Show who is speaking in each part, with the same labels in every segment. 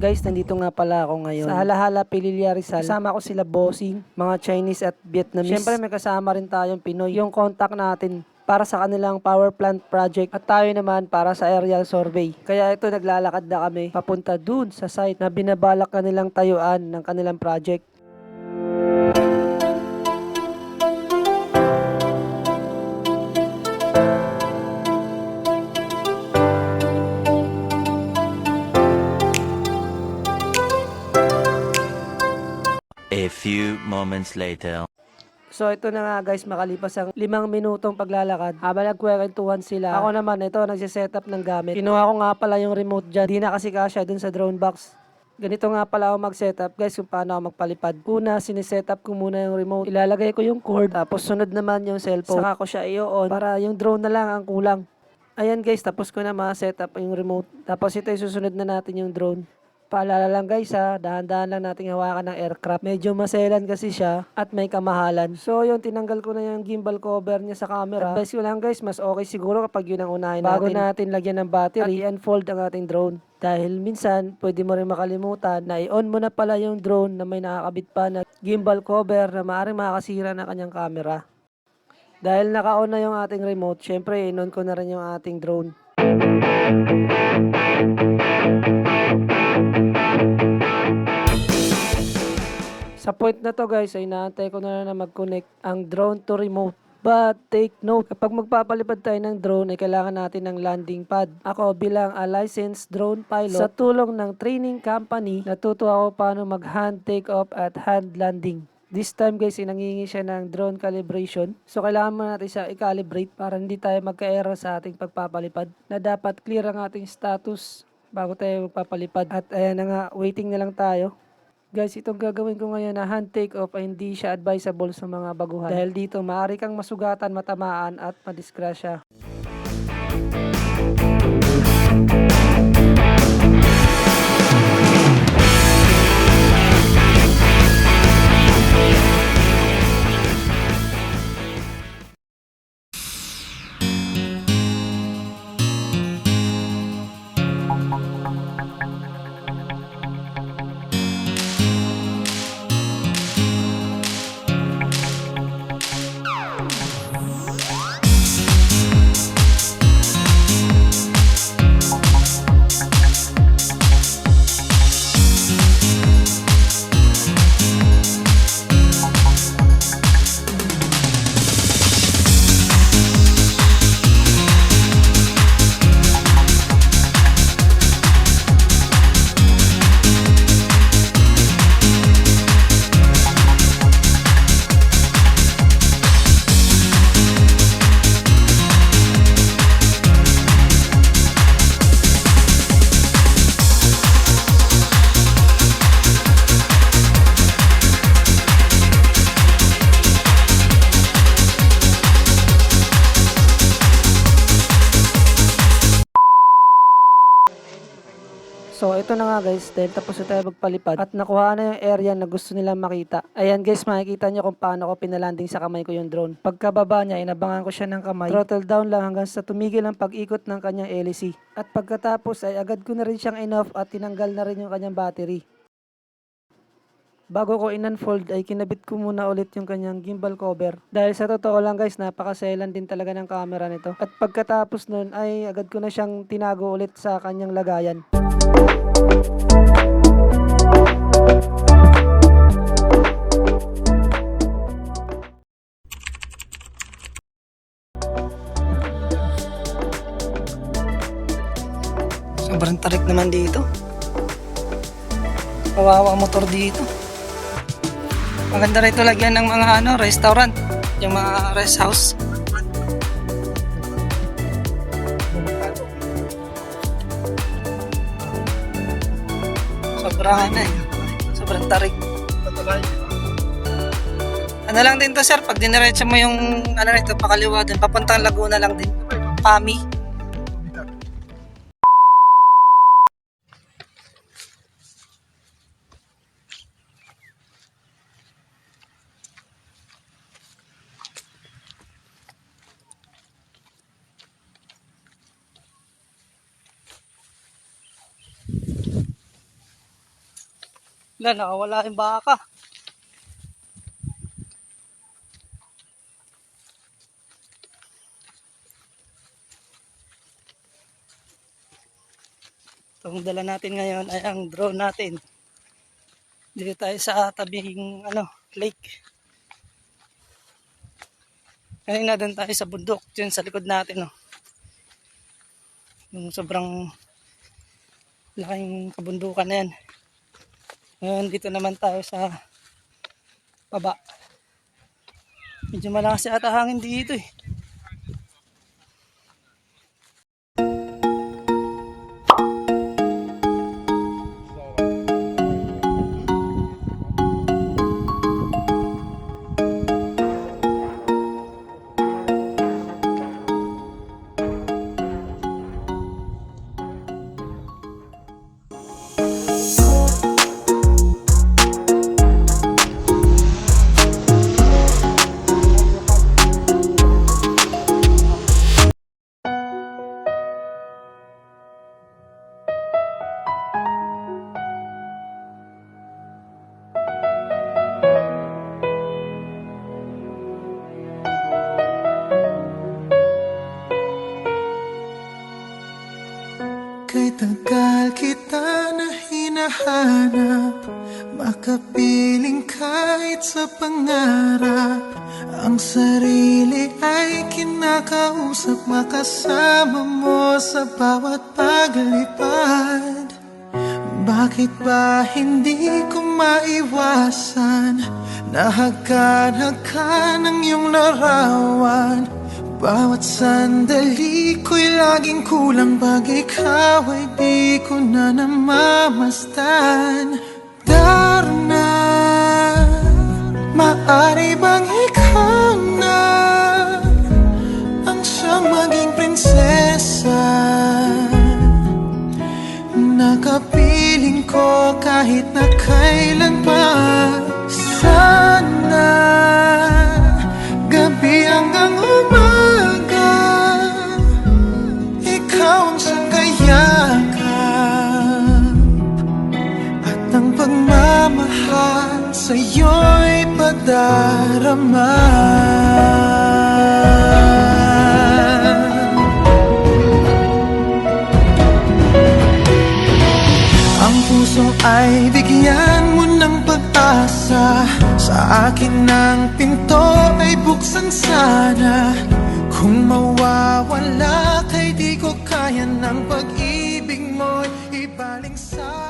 Speaker 1: Guys, nandito nga pala ako ngayon. Sa Halahala, Pililya, Rizal. Kasama ko sila bossing, mga Chinese at Vietnamese. Siyempre may kasama rin tayong Pinoy. Yung contact natin para sa kanilang power plant project at tayo naman para sa aerial survey. Kaya ito naglalakad na kami papunta dun sa site na binabalak kanilang tayuan ng kanilang project.
Speaker 2: Moments later.
Speaker 1: So ito na nga guys, makalipas ang limang minutong paglalakad. Habang nagkwentuhan sila, ako naman ito, nagsiset up ng gamit. Kinuha ko nga pala yung remote dyan. Di na kasi kasya dun sa drone box. Ganito nga pala ako mag-setup guys kung paano ako magpalipad. Una, sinisetup ko muna yung remote. Ilalagay ko yung cord, tapos sunod naman yung cellphone. Saka ko siya i-on para yung drone na lang ang kulang. Ayan guys, tapos ko na ma-setup yung remote. Tapos ito susunod na natin yung drone. Paalala lang guys ha, dahan-dahan lang nating hawakan ng aircraft. Medyo maselan kasi siya at may kamahalan. So yun, tinanggal ko na yung gimbal cover niya sa camera. Advice ko lang guys, mas okay siguro kapag yun ang unahin Bago natin. lagyan ng battery, at i-unfold ang ating drone. Dahil minsan, pwede mo rin makalimutan na i-on mo na pala yung drone na may nakakabit pa na gimbal cover na maaaring makakasira ng kanyang camera. Dahil naka-on na yung ating remote, syempre in-on ko na rin yung ating drone. Sa point na to guys ay naantay ko na na mag-connect ang drone to remote. But take note, kapag magpapalipad tayo ng drone ay kailangan natin ng landing pad. Ako bilang a licensed drone pilot, sa tulong ng training company, natuto ako paano mag-hand take off at hand landing. This time guys, inangingi siya ng drone calibration. So kailangan mo natin siya i-calibrate para hindi tayo magka-error sa ating pagpapalipad. Na dapat clear ang ating status bago tayo magpapalipad. At ayan na nga, waiting na lang tayo. Guys, itong gagawin ko ngayon na hand take off ay hindi siya advisable sa mga baguhan. Dahil dito, maaari kang masugatan, matamaan at madisgrasya. Guys, dahil tapos na tayo magpalipad at nakuha na yung area na gusto nilang makita. Ayan guys, makikita nyo kung paano ko pinalanding sa kamay ko yung drone. Pagkababa niya, inabangan ko siya ng kamay. Throttle down lang hanggang sa tumigil ang pag-ikot ng kanyang LEC. At pagkatapos ay agad ko na rin siyang enough at tinanggal na rin yung kanyang battery. Bago ko in-unfold ay kinabit ko muna ulit yung kanyang gimbal cover. Dahil sa totoo lang guys, napakaselan din talaga ng camera nito. At pagkatapos nun ay agad ko na siyang tinago ulit sa kanyang lagayan.
Speaker 3: Sobrang tarik naman dito. Kawawa motor dito. Maganda rito lagyan ng mga ano, restaurant. Yung mga rest house. Sobrang ano eh. Sobrang tarik. Ano lang din to sir, pag diniretso mo yung ano nito, pakaliwa dun, papuntang Laguna lang din. Pami. Wala, nakawala yung baka. Itong dala natin ngayon ay ang drone natin. Dito tayo sa tabing ano, lake. Kanina doon tayo sa bundok, dyan sa likod natin. No? Yung sobrang laking kabundukan na yan. Ngayon, dito naman tayo sa baba. Medyo malakas yata hangin dito eh.
Speaker 4: Makapiling kahit sa pangarap. Ang sarili ay kinakausap Makasama mo sa bawat paglipad Bakit ba hindi ko maiwasan Nahagkan-hagkan ang iyong larawan? Bawat sandali ko'y laging kulang Pag ikaw ay di ko na namamastan Darna, maari bang ikaw na Ang maging prinsesa? Nakapiling ko kahit na sa'yo'y padarama. Ang puso ay bigyan mo ng pag-asa. Sa akin ang pinto ay buksan sana. Kung mawawala kay di ko kaya ng pag-ibig mo'y ibaling sa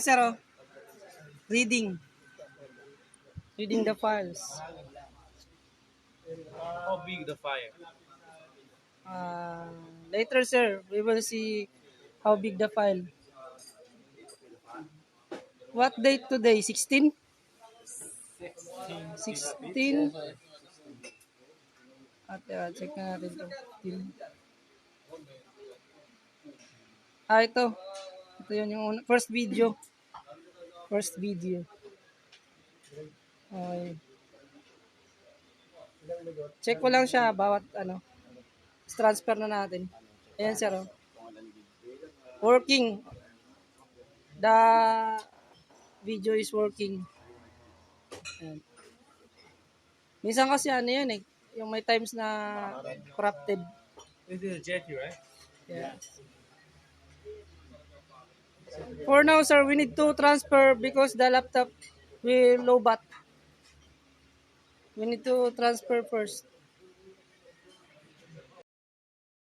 Speaker 3: Ano sir oh? Reading. Reading the files.
Speaker 5: How big the fire?
Speaker 3: Uh, later sir, we will see how big the file. What date today? 16? 16? At uh, check na natin to. 16. Ah, ito. Ito yun yung una- first video. First video. Okay. Check ko lang siya bawat ano. Transfer na natin. Ayan sir. oh. Working. The video is working. Ayan. Minsan kasi ano yan eh. Yung may times na corrupted.
Speaker 5: This is a jetty, right?
Speaker 3: Yeah. For now, sir, we need to transfer because the laptop will low bat. We need to transfer first.